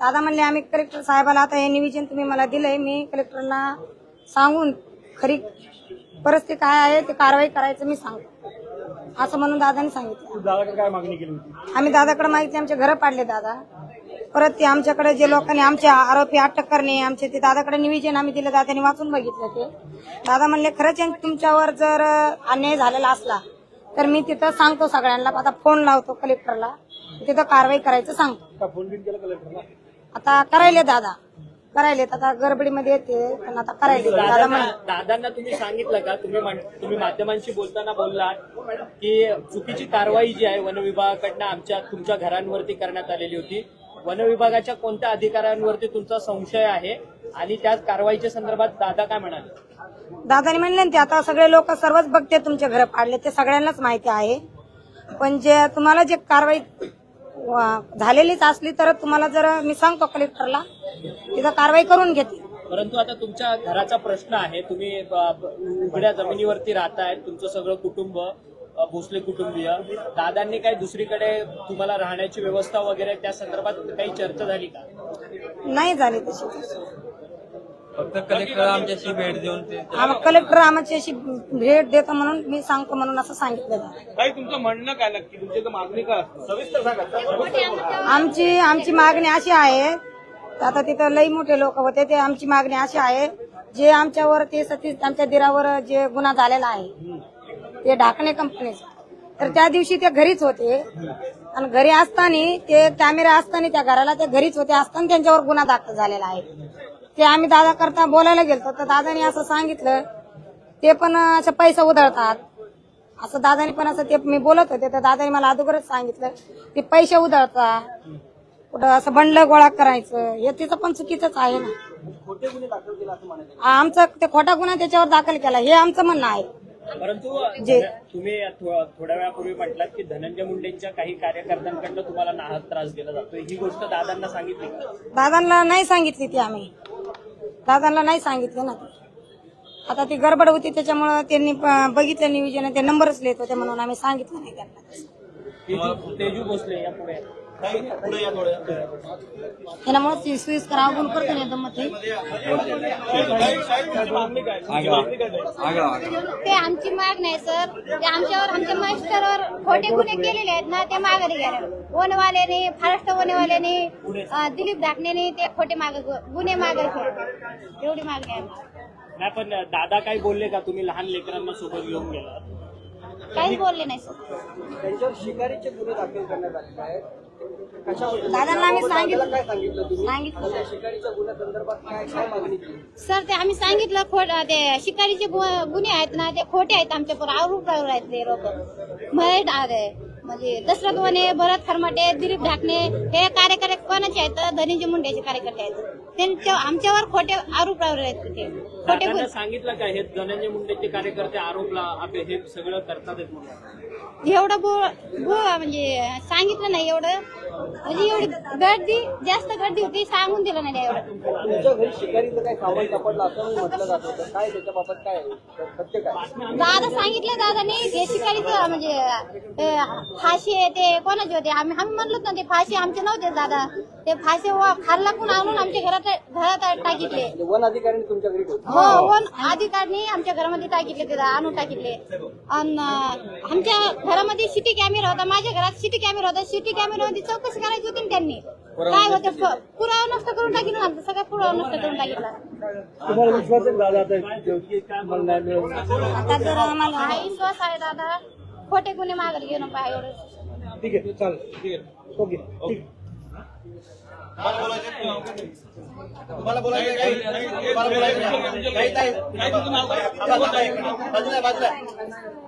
दादा म्हणले आम्ही कलेक्टर साहेबाला आता हे निवेदन तुम्ही मला दिलंय. मी कलेक्टरला सांगून खरी परिस्थिती काय आहे ते कारवाई करायचं मी सांगतो. असं म्हणून दादाने सांगितलं. काय मागणी केली होती? आम्ही दादाकडे मागितले आमचे घर पाडले दादा. परत ते आमच्याकडे जे लोकांनी आमचे आरोपी अटक करणे आमचे ते दादाकडे निवेदन आम्ही दिलं दादाने वाचून बघितलं ते. दादा म्हणले खरंच तुमच्यावर जर अन्याय झालेला असला तर मी तिथं सांगतो सगळ्यांना. आता फोन लावतो कलेक्टरला तिथं कारवाई करायचं सांगतो. फोन बिन केला कलेक्टरला आता करायले दादा. करायलेत आता गडबडीमध्ये येते पण आता करायले दादा म्हण दादांना तुम्ही सांगितलं का? तुम्ही म्हण- तुम्ही माध्यमांशी बोलताना बोललात की चुकीची कारवाई जी आहे वन विभागाकडनं आमच्या तुमच्या घरांवरती करण्यात आलेली होती. वन विभागाच्या कोणत्या अधिकाऱ्यांवरती तुमचा संशय आहे? आणि त्या कारवाईच्या संदर्भात दादा काय म्हणाले? दादाने म्हणले ना ते आता सगळे लोक सर्वच बघते तुमचे घर पाडले ते सगळ्यांनाच माहिती आहे. पण जे तुम्हाला जे कारवाई झालेलीच असली तर तुम्हाला जर मी सांगतो कलेक्टरला तिथं कारवाई करून घेते. परंतु आता तुमच्या घराचा प्रश्न आहे तुम्ही उघड्या जमिनीवरती राहताय तुमचं सगळं कुटुंब भोसले कुटुंबीय. दादांनी काही दुसरीकडे तुम्हाला राहण्याची व्यवस्था वगैरे त्या संदर्भात काही चर्चा झाली का? नाही झाली तशी. फक्त कलेक्टर आमच्याशी भेट देऊन ते आम कलेक्टर अशी भेट देतो म्हणून मी सांगतो म्हणून असं सांगितलं काही तुमचं म्हणणं काय नक्की? तुमची तर मागणी काय असते? सविस्तर सांगा आमची आमची मागणी अशी आहे आता तिथं लई मोठे लोक होते ते आमची मागणी अशी आहे जे आमच्यावर ते सतीश आमच्या दिरावर जे गुन्हा झालेला आहे ते ढाकणे कंपनीचा. तर त्या दिवशी ते घरीच होते. आणि घरी असताना ते कॅमेरा असताना त्या घराला ते घरीच होते असताना त्यांच्यावर गुन्हा दाखल झालेला आहे. ते आम्ही दादा करता बोलायला गेलतो तर दादाने असं सांगितलं ते पण असं पैसा उधळतात. असं दादाने पण असं ते मी बोलत होते तर दादाने मला अगोदरच सांगितलं ते पैसे उधळतात कुठं असं बंडल गोळा करायचं हे तिचं पण चुकीचंच आहे ना. खोटे गुन्हे दाखल केले असं म्हणायचं आमचं ते खोटा गुन्हा त्याच्यावर दाखल केला हे आमचं म्हणणं आहे. परंतु जे- तुम्ही थोड्या वेळापूर्वी म्हटलात की धनंजय मुंडेंच्या काही कार्यकर्त्यांकडनं तुम्हाला नाहक त्रास दिला जातो ही गोष्ट दादांना सांगितली का? दादांना नाही सांगितली ती आम्ही. दादांना नाही सांगितलं ना. आता ती गडबड होती त्याच्यामुळं त्यांनी प- बघितलं नियोजन ते नंबरच लिहित होते म्हणून आम्ही सांगितलं नाही त्यांना. तेजू भोसले या पुढे पुढे या थोड्या त्यामुळे ती सुईस करावं करतो ना एकदम मग ते. आमची माग नाही सर. ते आमच्यावर आमच्या मास्टरवर खोटे गुन्हे केलेले आहेत ना ते माघारी घ्या. वनवाल्याने महाराष्ट्र वनवाल्याने दिलीप धाकणेने ते खोटे माग गुन्हे घ्या एवढी मागणी आहे. नाही पण दादा काय बोलले का? तुम्ही लहान लेकरांना सोबत घेऊन गेला काहीच बोलले नाही सर. त्यांच्यावर शिकारीचे गुन्हे दाखल करण्यात आलेले आहेत. दादांना आम्ही सांगितलं. सांगितलं सर ते आम्ही सांगितलं खोट ते शिकारीचे गुन्हे आहेत ना ते खोटे आहेत आमच्यावर आरोप आहेत ते लोक. महेश आहे म्हणजे दशरथ वने भरत खरमाटे दिलीप ढाकणे हे कार्यकर्ते कोणाचे आहेत? धनंजय मुंडेचे कार्यकर्ते आहेत. त्यांच्या आमच्यावर खोटे आरोप आहेत ते खोटे सांगितलं का हे धनंजय मुंडेचे कार्यकर्ते आरोपला आपले हे सगळं करतात म्हणून? एवढं बो बो म्हणजे सांगितलं नाही एवढं. म्हणजे एवढी गर्दी जास्त गर्दी होती सांगून दिलं नाही एवढं. तुमच्या घरी शिकारीचं काय सामान सापडलं असं म्हटलं जात होतं. काय त्याच्याबाबत काय आहे? सत्य काय? दादा सांगितलं दादाने ते शिकारीचं म्हणजे ते फाशी आहे ते कोणाचे होते? आम्ही आम्ही म्हणलो ना ते फाशी आमचे नव्हते दादा. ते फाशी व खाल्ला पण आणून आमच्या घरात घरात टाकितले. म्हणजे वन अधिकाऱ्यांनी तुमच्या घरी ठेवलं. हो वन अधिकाऱ्यांनी आमच्या घरामध्ये टाकितले ते आणून टाकितले. आणि आमच्या घरामध्ये सिटी कॅमेरा होता माझ्या घरात सिटी कॅमेरा होता. सिटी कॅमेरामध्ये चौकशी करायची होती ना त्यांनी. काय होते पुरावा नष्ट करून टाकिला आमचा सगळा पुरावा नष्ट करून टाकिला तुम्हाला विश्वास आहे का दादा आता जर आम्हाला हा विश्वास आहे दादा. खोटे गुन्हे माघारी घेऊन पाहिजे एवढं ठीक आहे. चालेल ठीक आहे. ओके. ठीक. तुम्हाला बोलायचं तुम्हाला बोलायचं